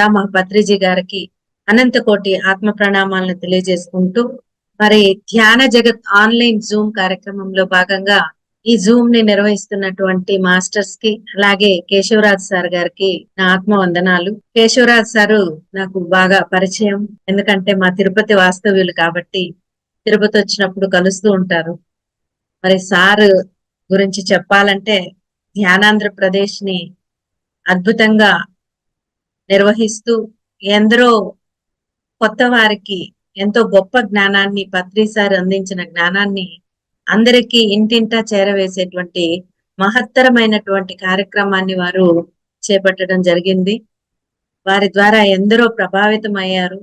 పితామహ పత్రిజీ గారికి అనంతకోటి ఆత్మ ప్రణామాలను తెలియజేసుకుంటూ మరి ధ్యాన జగత్ ఆన్లైన్ జూమ్ కార్యక్రమంలో భాగంగా ఈ జూమ్ని నిర్వహిస్తున్నటువంటి మాస్టర్స్కి అలాగే కేశవరాజ్ సార్ గారికి నా ఆత్మ వందనాలు కేశవరాజ్ సారు నాకు బాగా పరిచయం. ఎందుకంటే మా తిరుపతి వాస్తవ్యులు కాబట్టి తిరుపతి వచ్చినప్పుడు కలుస్తూ ఉంటారు. మరి సార్ గురించి చెప్పాలంటే ధ్యానాంధ్రప్రదేశ్ని అద్భుతంగా నిర్వహిస్తూ ఎందరో కొత్త వారికి ఎంతో గొప్ప జ్ఞానాన్ని పత్రిసారి అందించిన జ్ఞానాన్ని అందరికీ ఇంటింటా చేరవేసేటువంటి మహత్తరమైనటువంటి కార్యక్రమాన్ని వారు చేపట్టడం జరిగింది. వారి ద్వారా ఎందరో ప్రభావితం అయ్యారు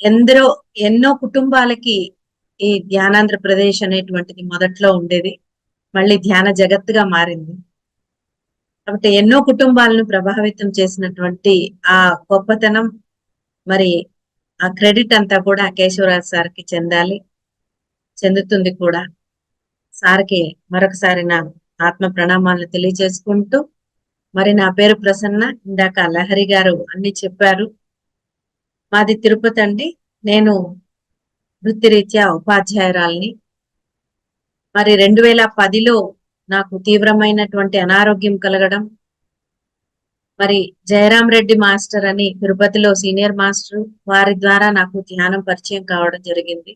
ఎందరో ఎన్నో కుటుంబాలకి ఈ ధ్యానాంధ్రప్రదేశ్ అనేటువంటిది మొదట్లో ఉండేది. మళ్ళీ ధ్యాన జగత్తుగా మారింది. కాబట్టి ఎన్నో కుటుంబాలను ప్రభావితం చేసినటువంటి ఆ గొప్పతనం మరి ఆ క్రెడిట్ అంతా కూడా కేశవరాజ్ సార్కి చెందాలి చెందుతుంది కూడా. సార్కి మరొకసారి నా ఆత్మ ప్రణామాలను తెలియజేసుకుంటూ మరి నా పేరు ప్రసన్న ఇందాక లహరి గారు అన్ని చెప్పారు. మాది తిరుపతి అండి. నేను వృత్తిరీత్యా ఉపాధ్యాయురాల్ని. మరి రెండు వేల పదిలో నాకు తీవ్రమైనటువంటి అనారోగ్యం కలగడం. మరి జయరాం రెడ్డి మాస్టర్ అని తిరుపతిలో సీనియర్ మాస్టర్ వారి ద్వారా నాకు ధ్యానం పరిచయం కావడం జరిగింది.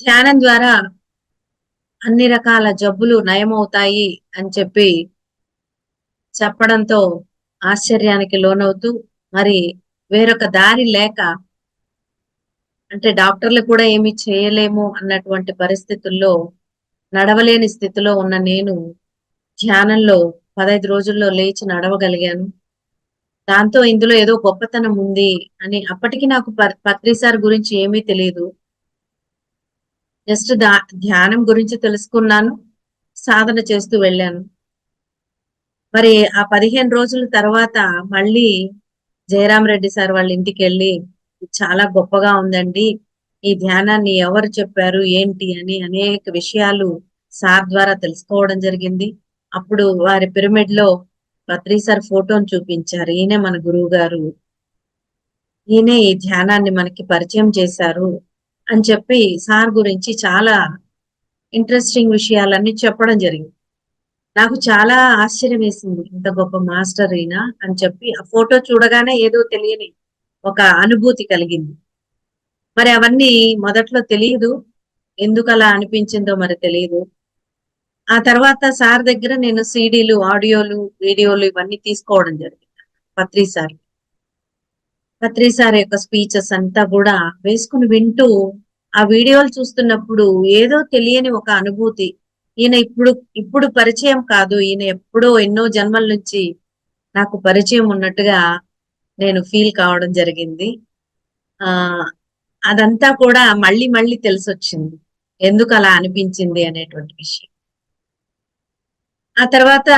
ధ్యానం ద్వారా అన్ని రకాల జబ్బులు నయమవుతాయి అని చెప్పి చెప్పడంతో ఆశ్చర్యానికి లోనవుతూ మరి వేరొక దారి లేక అంటే డాక్టర్లు కూడా ఏమి చేయలేము అన్నటువంటి పరిస్థితుల్లో నడవలేని స్థితిలో ఉన్న నేను ధ్యానంలో పదహైదు రోజుల్లో లేచి నడవగలిగాను. దాంతో ఇందులో ఏదో గొప్పతనం ఉంది అని అప్పటికి నాకు పత్రిసార్ గురించి ఏమీ తెలియదు. జస్ట్ దా ధ్యానం గురించి తెలుసుకున్నాను సాధన చేస్తూ వెళ్ళాను. మరి ఆ పదిహేను రోజుల తర్వాత మళ్ళీ జయరాం రెడ్డి సార్ వాళ్ళ ఇంటికి వెళ్ళి చాలా గొప్పగా ఉందండి ఈ ధ్యానాన్ని ఎవరు చెప్పారు ఏంటి అని అనేక విషయాలు సార్ ద్వారా తెలుసుకోవడం జరిగింది. అప్పుడు వారి పిరమిడ్లో పత్రి సార్ ఫోటోను చూపించారు. ఈయనే మన గురువు గారు ఈయనే ఈ ధ్యానాన్ని మనకి పరిచయం చేశారు అని చెప్పి సార్ గురించి చాలా ఇంట్రెస్టింగ్ విషయాలన్నీ చెప్పడం జరిగింది. నాకు చాలా ఆశ్చర్యం వేసింది ఇంత గొప్ప మాస్టర్ అయినా అని చెప్పి. ఆ ఫోటో చూడగానే ఏదో తెలియని ఒక అనుభూతి కలిగింది. మరి అవన్నీ మొదట్లో తెలియదు ఎందుకు అలా అనిపించిందో మరి తెలియదు ఆ తర్వాత సార్ దగ్గర నేను సీడీలు ఆడియోలు వీడియోలు ఇవన్నీ తీసుకోవడం జరిగింది. పత్రి సార్ పత్రి సార్ యొక్క స్పీచెస్ అంతా కూడా వేసుకుని వింటూ ఆ వీడియోలు చూస్తున్నప్పుడు ఏదో తెలియని ఒక అనుభూతి. ఈయన ఇప్పుడు ఇప్పుడు పరిచయం కాదు. ఈయన ఎప్పుడో ఎన్నో జన్మల నుంచి నాకు పరిచయం ఉన్నట్టుగా నేను ఫీల్ కావడం జరిగింది. ఆ అదంతా కూడా మళ్ళీ మళ్ళీ తెలిసొచ్చింది. ఎందుకు అలా అనిపించింది అనేటువంటి విషయం. ఆ తర్వాత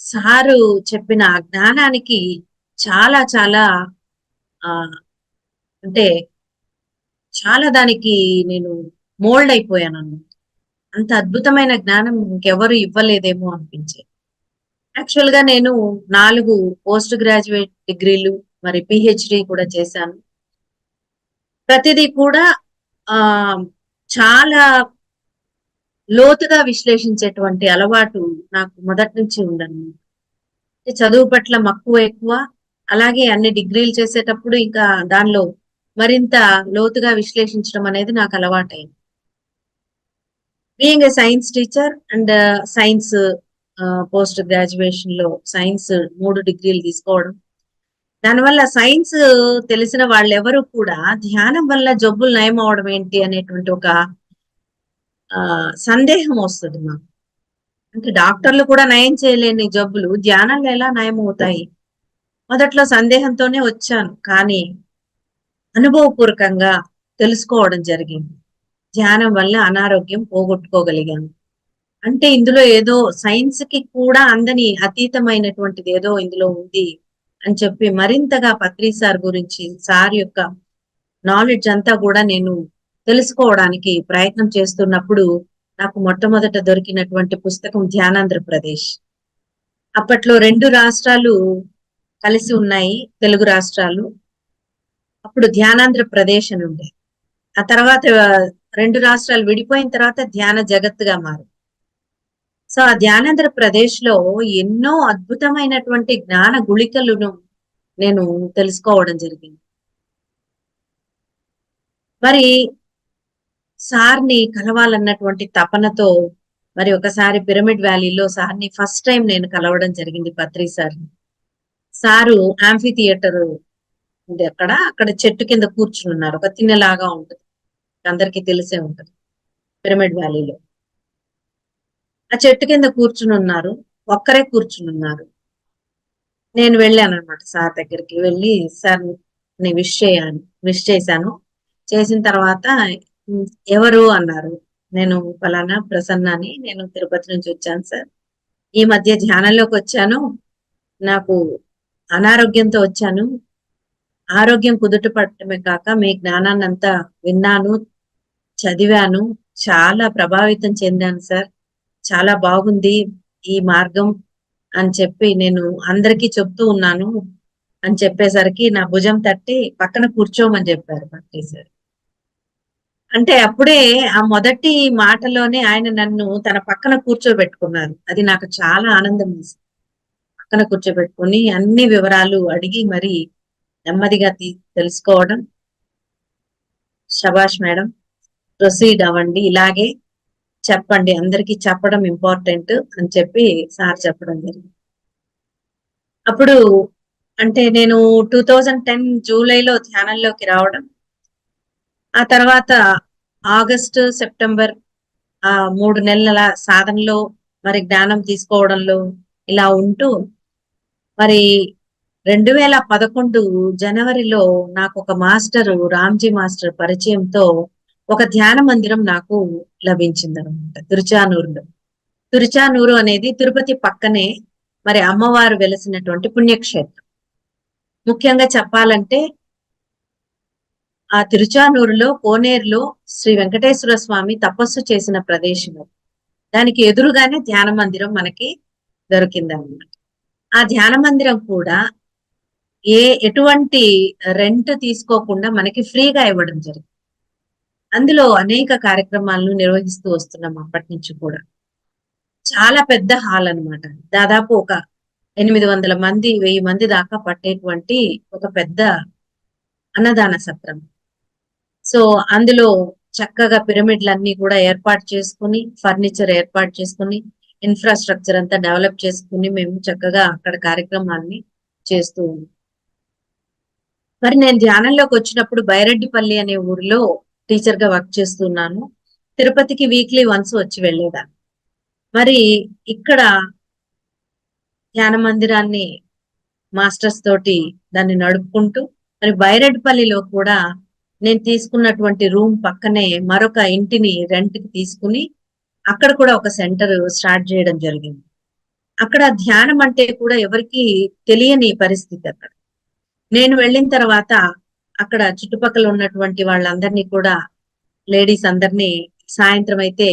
సారు చెప్పిన జ్ఞానానికి చాలా చాలా ఆ అంటే చాలా దానికి నేను మోల్డ్ అయిపోయాను అన్నమాట అంత అద్భుతమైన జ్ఞానం ఇంకెవరు ఇవ్వలేదేమో అనిపించేది. యాక్చువల్గా నేను నాలుగు పోస్ట్ గ్రాడ్యుయేట్ డిగ్రీలు మరి పిహెచ్డి కూడా చేశాను. ప్రతిదీ కూడా ఆ చాలా లోతుగా విశ్లేషించేటువంటి అలవాటు నాకు మొదటి నుంచి ఉందన్నమాట. చదువు పట్ల మక్కువ ఎక్కువ అలాగే అన్ని డిగ్రీలు చేసేటప్పుడు ఇంకా దానిలో మరింత లోతుగా విశ్లేషించడం అనేది నాకు అలవాటైంది. Being a science teacher and science post గ్రాడ్యుయేషన్లో science మూడు డిగ్రీలు తీసుకోవడం దానివల్ల సైన్స్ తెలిసిన వాళ్ళెవరు కూడా ధ్యానం వల్ల జబ్బులు నయం అవడం ఏంటి అనేటువంటి ఒక సందేహం వస్తుంది మాకు. అంటే డాక్టర్లు కూడా నయం చేయలేని జబ్బులు ధ్యానంలో ఎలా నయం అవుతాయి మొదట్లో సందేహంతోనే వచ్చాను కానీ అనుభవపూర్వకంగా తెలుసుకోవడం జరిగింది. ధ్యానం వల్ల అనారోగ్యం పోగొట్టుకోగలిగాను. అంటే ఇందులో ఏదో సైన్స్కి కూడా అందని అతీతమైనటువంటిది ఏదో ఇందులో ఉంది. అని చెప్పి మరింతగా పత్రి సార్ గురించి సార్ యొక్క నాలెడ్జ్ అంతా కూడా నేను తెలుసుకోవడానికి ప్రయత్నం చేస్తున్నప్పుడు నాకు మొట్టమొదట దొరికినటువంటి పుస్తకం ధ్యానాంధ్రప్రదేశ్ అప్పట్లో రెండు రాష్ట్రాలు కలిసి ఉన్నాయి తెలుగు రాష్ట్రాలు. అప్పుడు ధ్యానాంధ్ర ప్రదేశ్ అని ఉండే. ఆ తర్వాత రెండు రాష్ట్రాలు విడిపోయిన తర్వాత ధ్యాన జగత్తుగా మారు. సో ఆ ధ్యానేంద్ర ప్రదేశ్లో ఎన్నో అద్భుతమైనటువంటి జ్ఞాన గుళికలను నేను తెలుసుకోవడం జరిగింది. మరి సార్ని కలవాలన్నటువంటి తపనతో మరి ఒకసారి పిరమిడ్ వ్యాలీలో సార్ని ఫస్ట్ టైం నేను కలవడం జరిగింది పత్రి సార్ని. సారు ఆంఫీ థియేటర్ ఉంది అక్కడ అక్కడ చెట్టు కింద కూర్చుని ఉన్నారు. ఒక తిన్నెలాగా ఉంటుంది. అందరికీ తెలిసే ఉంటుంది. పిరమిడ్ వ్యాలీలో. ఆ చెట్టు కింద కూర్చుని ఉన్నారు. ఒక్కరే కూర్చుని ఉన్నారు. నేను వెళ్ళాను అనమాట సార్ దగ్గరికి వెళ్ళి సార్ని విష్ చేయాను విష్ చేశాను. చేసిన తర్వాత ఎవరు? అన్నారు. నేను ఫలానా ప్రసన్న అని నేను తిరుపతి నుంచి వచ్చాను సార్. ఈ మధ్య ధ్యానంలోకి వచ్చాను. నాకు అనారోగ్యంతో వచ్చాను. ఆరోగ్యం కుదుట పడటమే కాక మీ జ్ఞానాన్ని అంతా విన్నాను చదివాను. చాలా ప్రభావితం చెందాను సార్. చాలా బాగుంది ఈ మార్గం అని చెప్పి నేను అందరికీ చెప్తూ ఉన్నాను అని చెప్పేసరికి నా భుజం తట్టి పక్కన కూర్చోమని చెప్పారు పట్టేశారు అంటే అప్పుడే ఆ మొదటి మాటలోనే ఆయన నన్ను తన పక్కన కూర్చోబెట్టుకున్నారు. అది నాకు చాలా ఆనందం వేసింది. పక్కన కూర్చోబెట్టుకుని అన్ని వివరాలు అడిగి మరి నెమ్మదిగా తెలుసుకోవడం. శబాష్ మేడం ప్రొసీడ్ అవ్వండి. ఇలాగే చెప్పండి అందరికి చెప్పడం ఇంపార్టెంట్ అని చెప్పి సార్ చెప్పడం జరిగింది. అప్పుడు అంటే నేను టూ థౌజండ్ టెన్ జూలైలో ధ్యానంలోకి రావడం ఆ తర్వాత ఆగస్టు సెప్టెంబర్ ఆ మూడు నెలల సాధనలో మరి జ్ఞానం తీసుకోవడంలో ఇలా ఉంటూ మరి రెండు వేల పదకొండు జనవరిలో నాకు ఒక మాస్టర్ రామ్జీ మాస్టర్ పరిచయంతో ఒక ధ్యాన మందిరం నాకు లభించింది అనమాట తిరుచానూరులో. తిరుచానూరు అనేది తిరుపతి పక్కనే మరి అమ్మవారు వెలసినటువంటి పుణ్యక్షేత్రం. ముఖ్యంగా చెప్పాలంటే ఆ తిరుచానూరులో కోనేరులో శ్రీ వెంకటేశ్వర స్వామి తపస్సు చేసిన ప్రదేశం దానికి ఎదురుగానే ధ్యాన మందిరం మనకి దొరికిందన్నమాట ఆ ధ్యాన మందిరం కూడా ఏ ఎటువంటి రెంట్ తీసుకోకుండా మనకి ఫ్రీగా ఇవ్వడం జరిగింది. అందులో అనేక కార్యక్రమాలను నిర్వహిస్తూ వస్తున్నాం అప్పటి నుంచి కూడా. చాలా పెద్ద హాల్ అనమాట దాదాపు ఒక ఎనిమిది వందల మంది వెయ్యి మంది దాకా పట్టేటువంటి ఒక పెద్ద అన్నదాన సత్రం. సో అందులో చక్కగా పిరమిడ్లన్నీ కూడా ఏర్పాటు చేసుకుని ఫర్నిచర్ ఏర్పాటు చేసుకుని ఇన్ఫ్రాస్ట్రక్చర్ అంతా డెవలప్ చేసుకుని మేము చక్కగా అక్కడ కార్యక్రమాన్ని చేస్తూ ఉన్నాం. మరి నేను ధ్యానంలోకి వచ్చినప్పుడు బైరెడ్డిపల్లి అనే ఊరిలో టీచర్గా వర్క్ చేస్తున్నాను. తిరుపతికి వీక్లీ వన్స్ వచ్చి వెళ్ళేదాన్ని మరి ఇక్కడ ధ్యాన మందిరాన్ని మాస్టర్స్ తోటి దాన్ని నడుపుకుంటూ మరి బైరెడ్డిపల్లిలో కూడా నేను తీసుకున్నటువంటి రూమ్ పక్కనే మరొక ఇంటిని రెంట్కి తీసుకుని అక్కడ కూడా ఒక సెంటర్ స్టార్ట్ చేయడం జరిగింది. అక్కడ ధ్యానం అంటే కూడా ఎవరికి తెలియని పరిస్థితి అక్కడ. నేను వెళ్ళిన తర్వాత అక్కడ చుట్టుపక్కల ఉన్నటువంటి వాళ్ళందరినీ కూడా లేడీస్ అందరినీ సాయంత్రం అయితే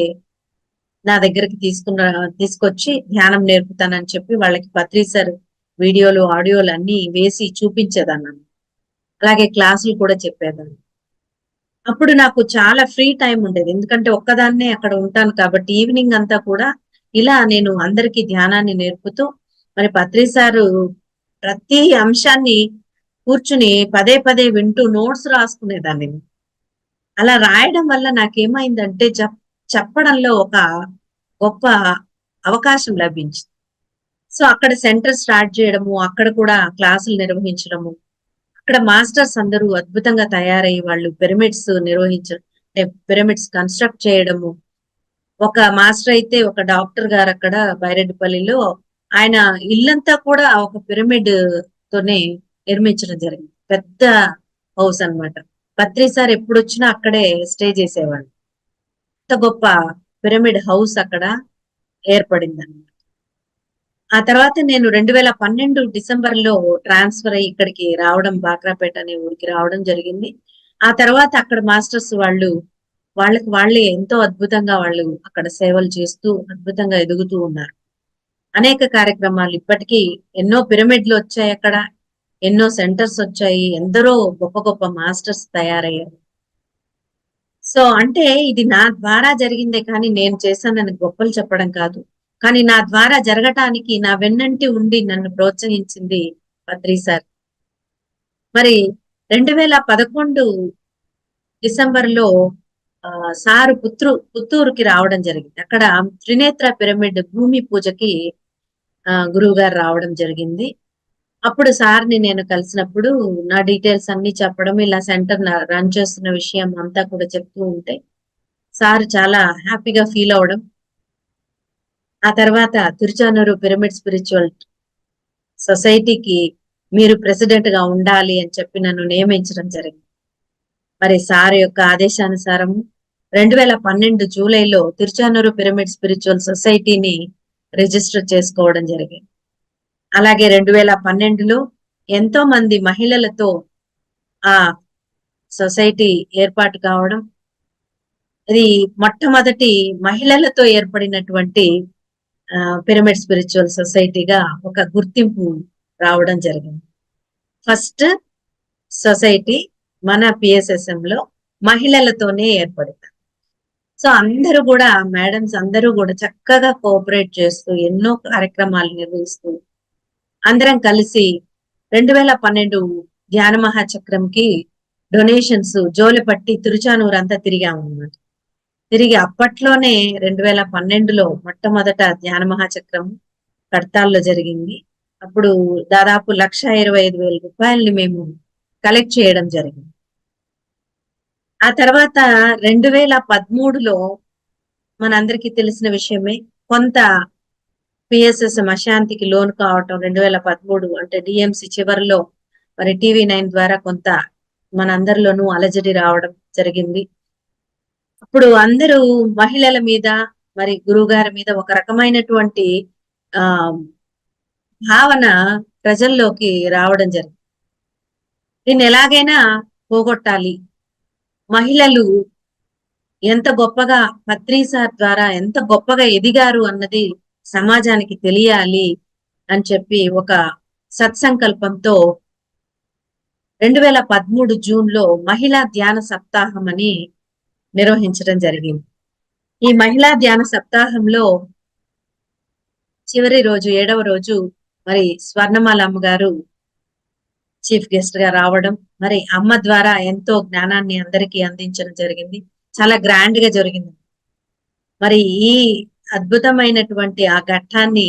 నా దగ్గరికి తీసుకున్న తీసుకొచ్చి ధ్యానం నేర్పుతానని చెప్పి వాళ్ళకి పత్రిసర్ వీడియోలు ఆడియోలు అన్ని వేసి చూపించేదాన్ని. అలాగే క్లాసులు కూడా చెప్పేదాన్ని. అప్పుడు నాకు చాలా ఫ్రీ టైం ఉండేది. ఎందుకంటే ఒక్కదాన్నే అక్కడ ఉంటాను కాబట్టి ఈవినింగ్ అంతా కూడా ఇలా నేను అందరికీ ధ్యానాన్ని నేర్పుతూ మరి పత్రిసారు ప్రతి అంశాన్ని కూర్చుని పదే పదే వింటూ నోట్స్ రాసుకునేదాన్ని. అలా రాయడం వల్ల నాకేమైందంటే చెప్పడంలో ఒక గొప్ప అవకాశం లభించింది. సో అక్కడ సెంటర్ స్టార్ట్ చేయడము అక్కడ కూడా క్లాసులు నిర్వహించడము అక్కడ మాస్టర్స్ అందరూ అద్భుతంగా తయారయ్యి వాళ్ళు పిరమిడ్స్ నిర్వహించడం పిరమిడ్స్ కన్స్ట్రక్ట్ చేయడము. ఒక మాస్టర్ అయితే ఒక డాక్టర్ గారు అక్కడ బైరెడ్డిపల్లిలో ఆయన ఇల్లంతా కూడా ఒక పిరమిడ్ తోనే నిర్మించడం జరిగింది. పెద్ద హౌస్ అనమాట పత్రి సార్ ఎప్పుడు వచ్చినా అక్కడే స్టే చేసేవాళ్ళు. అంత గొప్ప పిరమిడ్ హౌస్ అక్కడ ఏర్పడింది అనమాట ఆ తర్వాత నేను రెండు వేల పన్నెండు డిసెంబర్లో ట్రాన్స్ఫర్ అయ్యి ఇక్కడికి రావడం బాక్రాపేట అనే ఊరికి రావడం జరిగింది. ఆ తర్వాత అక్కడ మాస్టర్స్ వాళ్ళు వాళ్ళకి వాళ్ళే ఎంతో అద్భుతంగా వాళ్ళు అక్కడ సేవలు చేస్తూ అద్భుతంగా ఎదుగుతూ ఉన్నారు. అనేక కార్యక్రమాలు ఇప్పటికీ ఎన్నో పిరమిడ్లు వచ్చాయి అక్కడ. ఎన్నో సెంటర్స్ వచ్చాయి ఎందరో గొప్ప గొప్ప మాస్టర్స్ తయారయ్యారు. సో అంటే ఇది నా ద్వారా జరిగిందే కానీ నేను చేశానని గొప్పలు చెప్పడం కాదు. కానీ నా ద్వారా జరగటానికి నా వెన్నంటి ఉండి నన్ను ప్రోత్సహించింది పత్రి సార్. మరి రెండు వేల పదకొండు డిసెంబర్లో ఆ, సారు పుత్రు పుత్తూరుకి రావడం జరిగింది. అక్కడ త్రినేత్ర పిరమిడ్ భూమి పూజకి గురువు గారు రావడం జరిగింది. అప్పుడు సార్ని నేను కలిసినప్పుడు నా డీటెయిల్స్ అన్ని చెప్పడం ఇలా సెంటర్ రన్ చేస్తున్న విషయం అంతా కూడా చెప్తూ ఉంటే సార్ చాలా హ్యాపీగా ఫీల్ అవడం. ఆ తర్వాత తిరుచానూరు పిరమిడ్ స్పిరిచువల్ సొసైటీకి మీరు ప్రెసిడెంట్గా ఉండాలి అని చెప్పి నన్ను నియమించడం జరిగింది. మరి సార్ యొక్క ఆదేశానుసారం రెండు వేల పన్నెండు జూలైలో తిరుచానూరు పిరమిడ్ స్పిరిచువల్ సొసైటీని రిజిస్టర్ చేసుకోవడం జరిగింది. అలాగే రెండు వేల పన్నెండులో ఎంతో మంది మహిళలతో ఆ సొసైటీ ఏర్పాటు కావడం ఇది మొట్టమొదటి మహిళలతో ఏర్పడినటువంటి ఆ, పిరమిడ్ స్పిరిచువల్ సొసైటీగా ఒక గుర్తింపు రావడం జరిగింది. ఫస్ట్ సొసైటీ మన పిఎస్ఎస్ఎం లో మహిళలతోనే ఏర్పడింది. సో అందరూ కూడా మేడమ్స్ అందరూ కూడా చక్కగా కోఆపరేట్ చేస్తూ ఎన్నో కార్యక్రమాలు నిర్వహిస్తూ అందరం కలిసి రెండు వేల పన్నెండు ధ్యాన మహాచక్రంకి డొనేషన్స్ జోలెపట్టి తిరుచానూరు అంతా తిరిగాము అన్నమాట తిరిగి అప్పట్లోనే రెండు వేల పన్నెండులో మొట్టమొదట ధ్యాన మహాచక్రం కడతాల్లో జరిగింది. అప్పుడు దాదాపు లక్ష ఇరవై ఐదు వేల రూపాయలని మేము కలెక్ట్ చేయడం జరిగింది. ఆ తర్వాత రెండు వేల పదమూడులో మనందరికీ తెలిసిన విషయమే కొంత పిఎస్ఎస్ఎం అశాంతికి లోన్ కావటం రెండు వేల పదమూడు అంటే డిఎంసి చివరిలో మరి టీవీ నైన్ ద్వారా కొంత మనందరిలోనూ అలజడి రావడం జరిగింది. అప్పుడు అందరూ మహిళల మీద మరి గురువు గారి మీద ఒక రకమైనటువంటి ఆ భావన ప్రజల్లోకి రావడం జరిగింది. దీన్ని ఎలాగైనా పోగొట్టాలి. మహిళలు ఎంత గొప్పగా పత్రిసార్ ద్వారా ఎంత గొప్పగా ఎదిగారు అన్నది సమాజానికి తెలియాలి అని చెప్పి ఒక సత్సంకల్పంతో రెండు వేల పదమూడు జూన్లో మహిళా ధ్యాన సప్తాహం అని నిర్వహించడం జరిగింది. ఈ మహిళా ధ్యాన సప్తాహంలో చివరి రోజు ఏడవ రోజు మరి స్వర్ణమాల అమ్మగారు చీఫ్ గెస్ట్గా రావడం మరి అమ్మ ద్వారా ఎంతో జ్ఞానాన్ని అందరికీ అందించడం జరిగింది. చాలా గ్రాండ్గా జరిగింది. మరి ఈ అద్భుతమైనటువంటి ఆ ఘట్టాన్ని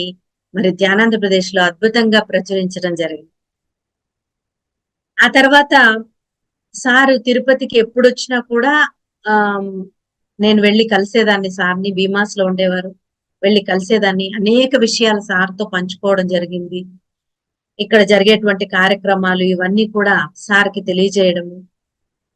మరి ధ్యానాంధ్రప్రదేశ్లో అద్భుతంగా ప్రచురించడం జరిగింది. ఆ తర్వాత సారు తిరుపతికి ఎప్పుడు వచ్చినా కూడా ఆ నేను వెళ్ళి కలిసేదాన్ని సార్ని భీమాస్లో ఉండేవారు. వెళ్ళి కలిసేదాన్ని. అనేక విషయాలు సార్తో పంచుకోవడం జరిగింది. ఇక్కడ జరిగేటువంటి కార్యక్రమాలు ఇవన్నీ కూడా సార్కి తెలియజేయడము.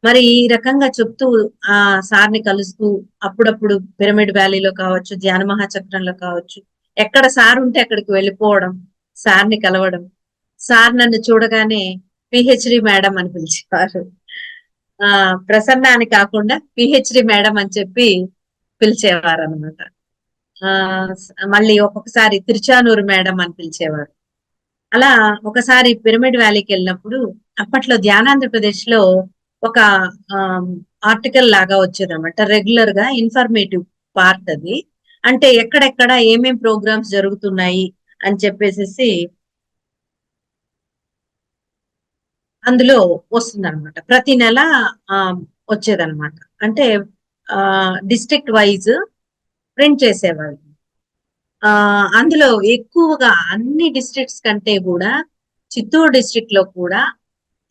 మరి ఈ రకంగా చెప్తూ ఆ సార్ని కలుస్తూ అప్పుడప్పుడు పిరమిడ్ వ్యాలీలో కావచ్చు ధ్యాన మహాచక్రంలో కావచ్చు ఎక్కడ సార్ ఉంటే అక్కడికి వెళ్ళిపోవడం సార్ని కలవడం సార్ నన్ను చూడగానే పిహెచ్డి మేడం అని పిలిచేవారు. ఆ ప్రసన్న అని కాకుండా పిహెచ్డి మేడం అని చెప్పి పిలిచేవారు అనమాట ఆ మళ్ళీ ఒక్కొక్కసారి తిరుచానూరు మేడం అని పిలిచేవారు. అలా ఒకసారి పిరమిడ్ వ్యాలీకి వెళ్ళినప్పుడు అప్పట్లో ధ్యానాంధ్రప్రదేశ్లో ఒక ఆర్టికల్ లాగా వచ్చేది అనమాట రెగ్యులర్గా ఇన్ఫర్మేటివ్ పార్ట్ అది. అంటే ఎక్కడెక్కడ ఏమేం ప్రోగ్రామ్స్ జరుగుతున్నాయి అని చెప్పేసి అందులో వస్తుందన్నమాట. ప్రతి నెల వచ్చేదన్నమాట. అంటే డిస్ట్రిక్ట్ వైజ్ ప్రింట్ చేసేవాళ్ళు. ఆ అందులో ఎక్కువగా అన్ని డిస్ట్రిక్ట్స్ కంటే కూడా చిత్తూరు డిస్ట్రిక్ట్లో కూడా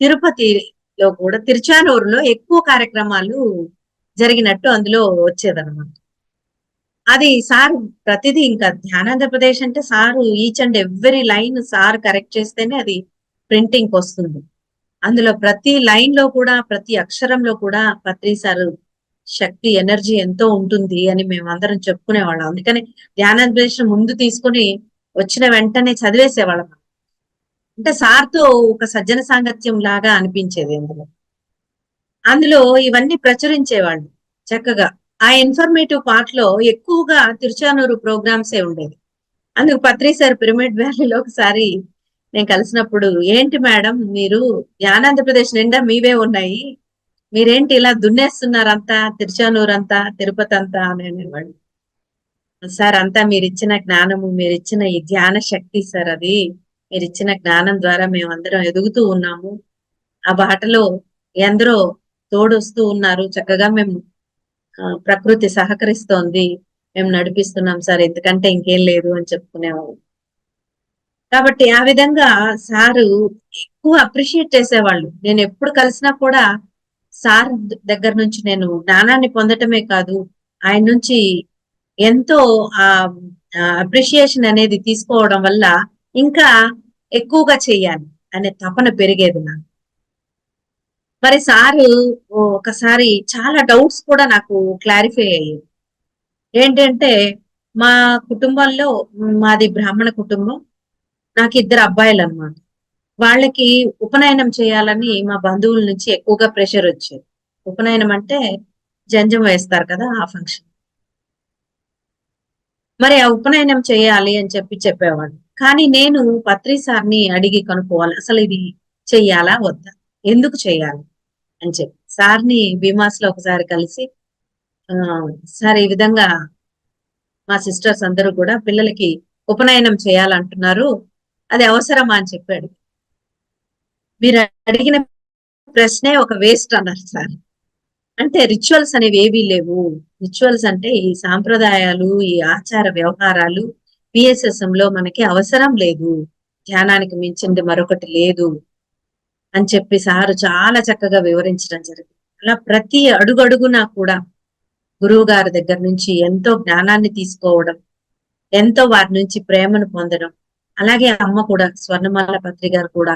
తిరుపతి లో కూడా తిరుచానూరులో ఎక్కువ కార్యక్రమాలు జరిగినట్టు అందులో వచ్చేదన్నమాట. అది సార్ ప్రతిదీ ఇంకా ధ్యానాంధ్రప్రదేశ్ అంటే sir each and every line sir correct చేస్తేనే అది ప్రింటింగ్ వస్తుంది. అందులో ప్రతి లైన్లో కూడా ప్రతి అక్షరంలో కూడా పత్రి సార్ శక్తి ఎనర్జీ ఎంతో ఉంటుంది అని మేము అందరం చెప్పుకునేవాళ్ళం. అందుకని ధ్యానాంధ్రప్రదేశ్ ముందు తీసుకుని వచ్చిన వెంటనే చదివేసేవాళ్ళం. అంటే సార్తో ఒక సజ్జన సాంగత్యం లాగా అనిపించేది అందులో అందులో ఇవన్నీ ప్రచురించేవాళ్ళు చక్కగా. ఆ ఇన్ఫర్మేటివ్ పార్ట్లో ఎక్కువగా తిరుచానూరు ప్రోగ్రామ్సే ఉండేది. అందుకు పత్రి సార్ పిరమిడ్ వ్యాలీలో ఒకసారి నేను కలిసినప్పుడు ఏంటి మేడం మీరు జ్ఞానాంధ్రప్రదేశ్ నిండా మీవే ఉన్నాయి. మీరేంటి ఇలా దున్నేస్తున్నారంతా తిరుచానూరు అంతా తిరుపతి అంతా? అని అనేవాడు సార్ అంతా మీరు ఇచ్చిన జ్ఞానము మీరు ఇచ్చిన ఈ ధ్యాన శక్తి సార్ అది. మీరు ఇచ్చిన జ్ఞానం ద్వారా మేము అందరం ఎదుగుతూ ఉన్నాము. ఆ బాటలో ఎందరో తోడొస్తూ ఉన్నారు. చక్కగా మేము ప్రకృతి సహకరిస్తోంది. మేము నడిపిస్తున్నాం సార్ ఎందుకంటే ఇంకేం లేదు అని చెప్పుకునేవాళ్ళు. కాబట్టి ఆ విధంగా సారు ఎక్కువ అప్రిషియేట్ చేసేవాళ్ళు. నేను ఎప్పుడు కలిసినా కూడా సార్ దగ్గర నుంచి నేను జ్ఞానాన్ని పొందటమే కాదు ఆయన నుంచి ఎంతో ఆ అప్రిషియేషన్ అనేది తీసుకోవడం వల్ల ఇంకా ఎక్కువగా చెయ్యాలి అనే తపన పెరిగేది నాకు. మరి సారు ఒకసారి చాలా డౌట్స్ కూడా నాకు క్లారిఫై అయ్యేది ఏంటంటే మా కుటుంబంలో మాది బ్రాహ్మణ కుటుంబం నాకు ఇద్దరు అబ్బాయిలు అనమాట వాళ్ళకి ఉపనయనం చేయాలని మా బంధువుల నుంచి ఎక్కువగా ప్రెషర్ వచ్చేది. ఉపనయనం అంటే జంజం వేస్తారు కదా ఆ ఫంక్షన్. మరి ఆ ఉపనయనం చేయాలి అని చెప్పి చెప్పేవాడు కానీ నేను పత్రి సార్ని అడిగి కనుక్కోవాలి. అసలు ఇది చెయ్యాలా? వద్దా? ఎందుకు చేయాలి అని చెప్పి. సార్ని భీమాస్లో ఒకసారి కలిసి సార్ ఈ విధంగా మా సిస్టర్స్ అందరూ కూడా పిల్లలకి ఉపనయనం చేయాలంటున్నారు. అది అవసరమా? అని చెప్పాడు మీరు అడిగిన ప్రశ్నే ఒక వేస్ట్ అన్నారు సార్. అంటే రిచువల్స్ అనేవి ఏవీ లేవు. రిచువల్స్ అంటే ఈ సాంప్రదాయాలు ఈ ఆచార వ్యవహారాలు పిఎస్ఎస్ఎం లో మనకి అవసరం లేదు. ధ్యానానికి మించింది మరొకటి లేదు అని చెప్పి సారు చాలా చక్కగా వివరించడం జరిగింది. అలా ప్రతి అడుగడుగునా కూడా గురువు గారి దగ్గర నుంచి ఎంతో జ్ఞానాన్ని తీసుకోవడం ఎంతో వారి నుంచి ప్రేమను పొందడం అలాగే అమ్మ కూడా స్వర్ణమాల పత్రి గారు కూడా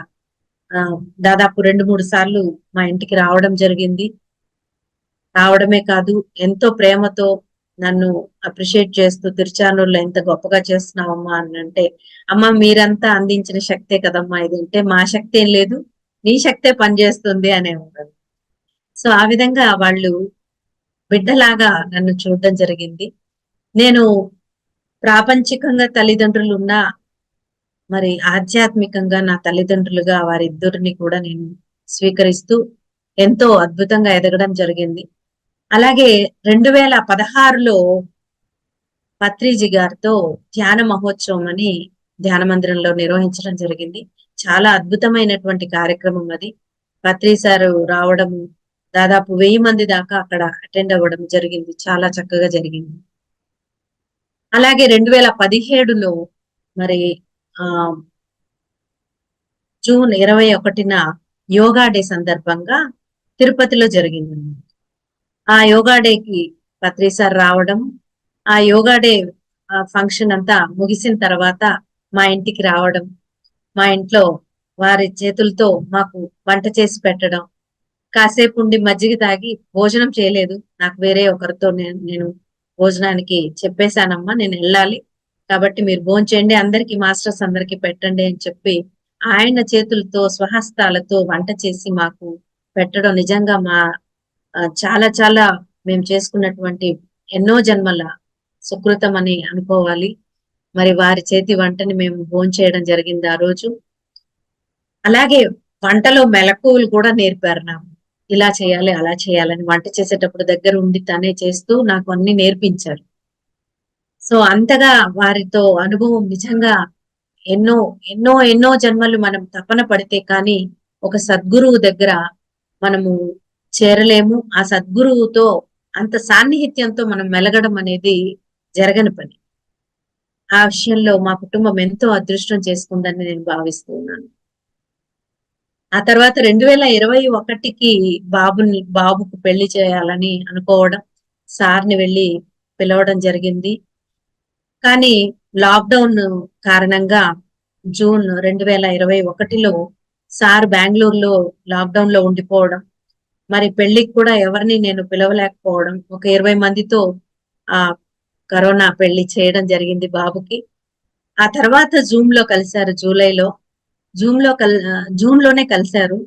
దాదాపు రెండు మూడు సార్లు మా ఇంటికి రావడం జరిగింది. రావడమే కాదు ఎంతో ప్రేమతో నన్ను అప్రిషియేట్ చేస్తూ తిరుచానూరులో ఎంత గొప్పగా చేస్తున్నావమ్మా అని అంటే అమ్మ మీరంతా అందించిన శక్తే కదమ్మా ఇది అంటే మా శక్తి ఏం లేదు నీ శక్తే పనిచేస్తుంది అనే ఉండదు. సో ఆ విధంగా వాళ్ళు బిడ్డలాగా నన్ను చూడడం జరిగింది. నేను ప్రాపంచికంగా తల్లిదండ్రులు ఉన్నా మరి ఆధ్యాత్మికంగా నా తల్లిదండ్రులుగా వారిద్దరిని కూడా నేను స్వీకరిస్తూ ఎంతో అద్భుతంగా ఎదగడం జరిగింది. అలాగే రెండు వేల పదహారులో పత్రిజీ గారితో ధ్యాన మహోత్సవం అని ధ్యాన మందిరంలో నిర్వహించడం జరిగింది. చాలా అద్భుతమైనటువంటి కార్యక్రమం అది. పత్రి సారు రావడం దాదాపు వెయ్యి మంది దాకా అక్కడ అటెండ్ అవ్వడం జరిగింది. చాలా చక్కగా జరిగింది. అలాగే రెండు వేల పదిహేడులో మరి ఆ జూన్ ఇరవై ఒకటిన యోగా డే సందర్భంగా తిరుపతిలో జరిగింది ఆ యోగా డేకి పత్రి సార్ రావడం ఆ యోగా డే ఫంక్షన్ అంతా ముగిసిన తర్వాత మా ఇంటికి రావడం మా ఇంట్లో వారి చేతులతో మాకు వంట చేసి పెట్టడం. కాసేపు ఉండి మజ్జిగ తాగి భోజనం చేయలేదు. నాకు వేరే ఒకరితో నేను భోజనానికి చెప్పేశానమ్మా నేను వెళ్ళాలి. కాబట్టి మీరు భోజనం చేయండి అందరికి మాస్టర్స్ అందరికి పెట్టండి అని చెప్పి ఆయన చేతులతో స్వహస్తాలతో వంట చేసి మాకు పెట్టడం నిజంగా మా చాలా చాలా మేము చేసుకున్నటువంటి ఎన్నో జన్మల సుకృతం అని అనుకోవాలి. మరి వారి చేతి వంటని మేము భోంచేయడం జరిగింది ఆ రోజు. అలాగే వంటలో మెలకువలు కూడా నేర్పారు నాకు. ఇలా చేయాలి అలా చేయాలని వంట చేసేటప్పుడు దగ్గర ఉండి తనే చేస్తూ నాకు అన్ని నేర్పించారు. సో అంతగా వారితో అనుభవం నిజంగా ఎన్నో ఎన్నో ఎన్నో జన్మలు మనం తపన పడితే కానీ ఒక సద్గురువు దగ్గర మనము చేరలేము. ఆ సద్గురువుతో అంత సాన్నిహిత్యంతో మనం మెలగడం అనేది జరగని పని. ఆ విషయంలో మా కుటుంబం ఎంతో అదృష్టం చేసుకుందని నేను భావిస్తూ ఉన్నాను. ఆ తర్వాత రెండు వేల ఇరవై ఒకటికి బాబుని బాబుకు పెళ్ళి చేయాలని అనుకోవడం సార్ని వెళ్ళి పిలవడం జరిగింది. కానీ లాక్డౌన్ కారణంగా జూన్ రెండు వేల ఇరవై ఒకటిలో సార్ బెంగళూరులో లాక్డౌన్లో ఉండిపోవడం మరి పెళ్ళికి కూడా ఎవరిని నేను పిలవలేకపోవడం. ఒక ఇరవై మందితో ఆ కరోనా పెళ్ళి చేయడం జరిగింది బాబుకి. ఆ తర్వాత జూమ్లో కలిశారు జూలైలో. జూమ్లో కల్ జూన్లోనే కలిశారు.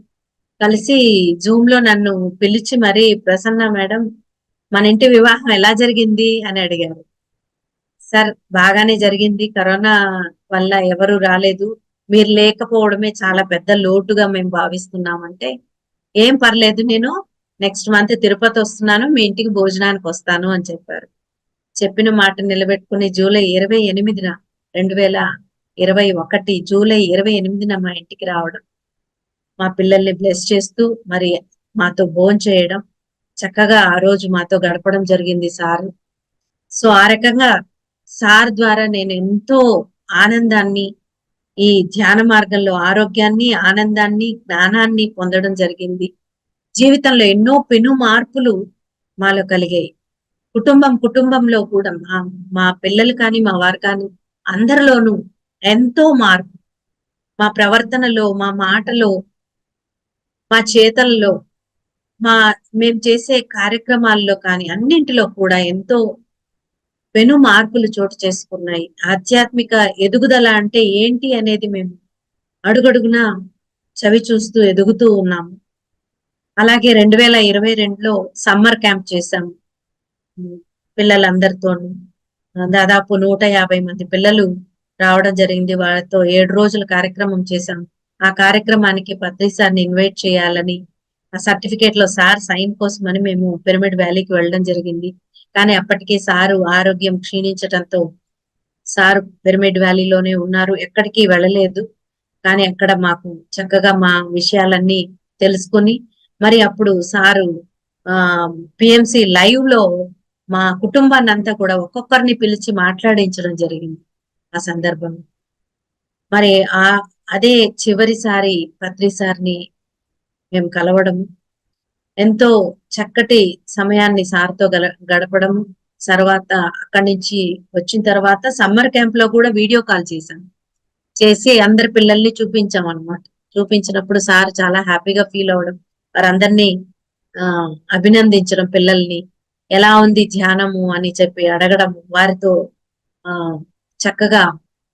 కలిసి జూమ్లో నన్ను పిలిచి మరి ప్రసన్న మేడం మన ఇంటి వివాహం ఎలా జరిగింది? అని అడిగారు. సార్ బాగానే జరిగింది. కరోనా వల్ల ఎవరు రాలేదు. మీరు లేకపోవడమే చాలా పెద్ద లోటుగా మేము భావిస్తున్నామంటే ఏం పర్లేదు నేను నెక్స్ట్ మంత్ తిరుపతి వస్తున్నాను మీ ఇంటికి భోజనానికి వస్తాను అని చెప్పారు. చెప్పిన మాట నిలబెట్టుకుని జూలై ఇరవై ఎనిమిదిన రెండు వేల ఇరవై ఒకటి జూలై ఇరవై ఎనిమిదిన మా ఇంటికి రావడం. మా పిల్లల్ని బ్లెస్ చేస్తూ మరి మాతో భోజనం చేయడం. చక్కగా ఆ రోజు మాతో గడపడం జరిగింది సార్. సో ఆ రకంగా సార్ ద్వారా నేను ఎంతో ఆనందాన్ని ఈ ధ్యాన మార్గంలో ఆరోగ్యాన్ని ఆనందాన్ని జ్ఞానాన్ని పొందడం జరిగింది. జీవితంలో ఎన్నో పెను మార్పులు మాలో కలిగాయి. కుటుంబం కుటుంబంలో కూడా మా మా పిల్లలు కానీ మా వారు కానీ అందరిలోనూ ఎంతో మార్పు. మా ప్రవర్తనలో మా మాటలో మా చేతల్లో మా మేము చేసే కార్యక్రమాల్లో కానీ అన్నింటిలో కూడా ఎంతో పెను మార్పులు చోటు చేసుకున్నాయి. ఆధ్యాత్మిక ఎదుగుదల అంటే ఏంటి అనేది మేము అడుగడుగునా చవి చూస్తూ ఎదుగుతూ ఉన్నాము. అలాగే రెండు వేల ఇరవై రెండులో సమ్మర్ క్యాంప్ చేశాము. పిల్లలందరితో పిల్లలందరితోనూ. దాదాపు నూట యాభై మంది పిల్లలు రావడం జరిగింది. వాళ్ళతో ఏడు రోజుల కార్యక్రమం చేశాం. ఆ కార్యక్రమానికి పత్రి సార్ని ఇన్వైట్ చేయాలని ఆ సర్టిఫికేట్లో సార్ సైన్ కోసం అని మేము పిరమిడ్ వ్యాలీకి వెళ్ళడం జరిగింది. కానీ అప్పటికే సారు ఆరోగ్యం క్షీణించటంతో సారు పిరమిడ్ వ్యాలీలోనే ఉన్నారు. ఎక్కడికి వెళ్ళలేదు. కానీ అక్కడ మాకు చక్కగా మా విషయాలన్నీ తెలుసుకొని మరి అప్పుడు సారు ఆ పిఎంసి లైవ్లో మా కుటుంబాన్ని అంతా కూడా ఒక్కొక్కరిని పిలిచి మాట్లాడించడం జరిగింది ఆ సందర్భం మరి ఆ అదే చివరిసారి పత్రి సార్ని మేము కలవడం ఎంతో చక్కటి సమయాన్ని సార్తో గల గడపడం తర్వాత అక్కడి నుంచి వచ్చిన తర్వాత సమ్మర్ క్యాంప్లో కూడా వీడియో కాల్ చేశాం చేసి అందరి పిల్లల్ని చూపించాం అన్నమాట. చూపించినప్పుడు సార్ చాలా హ్యాపీగా ఫీల్ అవ్వడం వారందరినీ ఆ అభినందించడం పిల్లల్ని. ఎలా ఉంది ధ్యానము అని చెప్పి అడగడం వారితో ఆ చక్కగా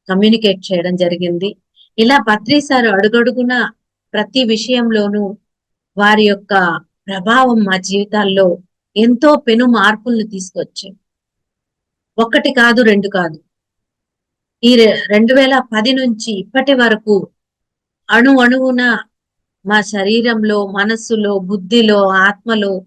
కమ్యూనికేట్ చేయడం జరిగింది. ఇలా పత్రి సార్ అడుగడుగున ప్రతి విషయంలోనూ వారి యొక్క ప్రభావం మా జీవితాల్లో ఎంతో పెను మార్పుల్ని తీసుకొచ్చాయి ఒక్కటి కాదు రెండు కాదు. ఈ రె- రెండు వేల పది నుంచి ఇప్పటి వరకు అణు అణువున మా శరీరంలో మనస్సులో బుద్ధిలో ఆత్మలో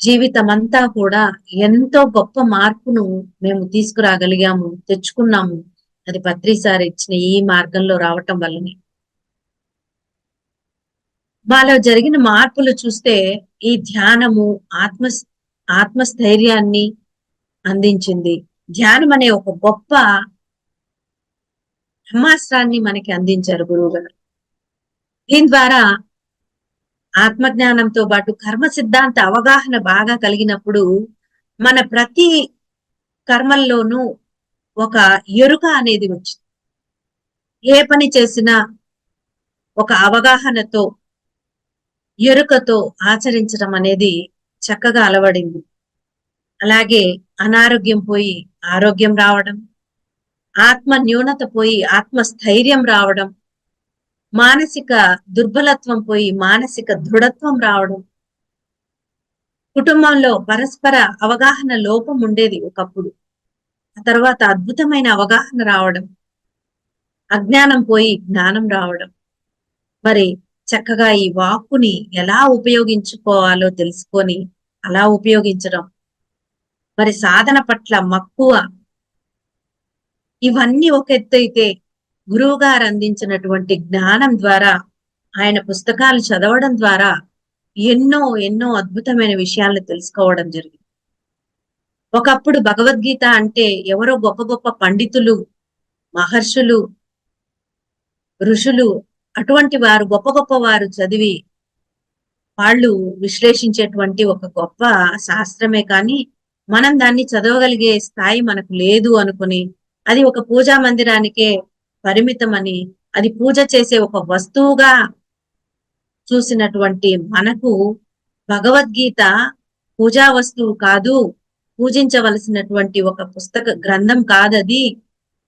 జీవితం అంతా కూడా ఎంతో గొప్ప మార్పును మేము తీసుకురాగలిగాము తెచ్చుకున్నాము. అది పత్రిసారి ఇచ్చిన ఈ మార్గంలో రావటం వల్లనే. మాలో జరిగిన మార్పులు చూస్తే ఈ ధ్యానము ఆత్మ ఆత్మస్థైర్యాన్ని అందించింది. ధ్యానం అనే ఒక గొప్ప బ్రహ్మాస్త్రాన్ని మనకి అందించారు గురువు గారు దీని ద్వారా ఆత్మజ్ఞానంతో పాటు కర్మ సిద్ధాంత అవగాహన బాగా కలిగినప్పుడు మన ప్రతి కర్మల్లోనూ ఒక ఎరుక అనేది వచ్చింది. ఏ పని చేసినా ఒక అవగాహనతో ఎరుకతో ఆచరించడం అనేది చక్కగా అలవడింది. అలాగే అనారోగ్యం పోయి ఆరోగ్యం రావడం ఆత్మ న్యూనత పోయి ఆత్మస్థైర్యం రావడం మానసిక దుర్బలత్వం పోయి మానసిక దృఢత్వం రావడం కుటుంబంలో పరస్పర అవగాహన లోపం ఉండేది ఒకప్పుడు. ఆ తర్వాత అద్భుతమైన అవగాహన రావడం అజ్ఞానం పోయి జ్ఞానం రావడం. మరి చక్కగా ఈ వాక్కుని ఎలా ఉపయోగించుకోవాలో తెలుసుకొని అలా ఉపయోగించడం. మరి సాధన పట్ల మక్కువ. ఇవన్నీ ఒక ఎత్తు అయితే గురువు గారు అందించినటువంటి జ్ఞానం ద్వారా ఆయన పుస్తకాలు చదవడం ద్వారా ఎన్నో ఎన్నో అద్భుతమైన విషయాలను తెలుసుకోవడం జరిగింది. ఒకప్పుడు భగవద్గీత అంటే ఎవరో గొప్ప గొప్ప పండితులు మహర్షులు ఋషులు అటువంటి వారు గొప్ప గొప్ప వారు చదివి వాళ్ళు విశ్లేషించేటువంటి ఒక గొప్ప శాస్త్రమే కానీ మనం దాన్ని చదవగలిగే స్థాయి మనకు లేదు అనుకుని అది ఒక పూజా మందిరానికే పరిమితమని అది పూజ చేసే ఒక వస్తువుగా చూసినటువంటి మనకు భగవద్గీత పూజా వస్తువు కాదు పూజించవలసినటువంటి ఒక పుస్తక గ్రంథం కాదది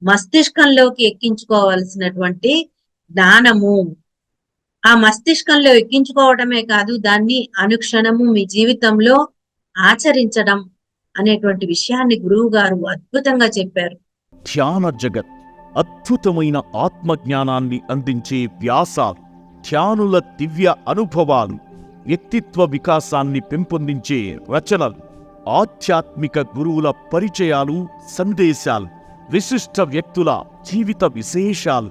మస్తిష్కంలోకి ఎక్కించుకోవలసినటువంటి జ్ఞానము. ఆ మస్తిష్కంలో ఎక్కించుకోవటమే కాదు దాన్ని అనుక్షణము మీ జీవితంలో ఆచరించడం అనేటువంటి విషయాన్ని గురువు గారు అద్భుతంగా చెప్పారు. ధ్యాన జగత్ అద్భుతమైన ఆత్మజ్ఞానాన్ని అందించే వ్యాసాలు ధ్యానుల దివ్య అనుభవాలు వ్యక్తిత్వ వికాసాన్ని పెంపొందించే రచనలు ఆధ్యాత్మిక గురువుల పరిచయాలు సందేశాలు విశిష్ట వ్యక్తుల జీవిత విశేషాలు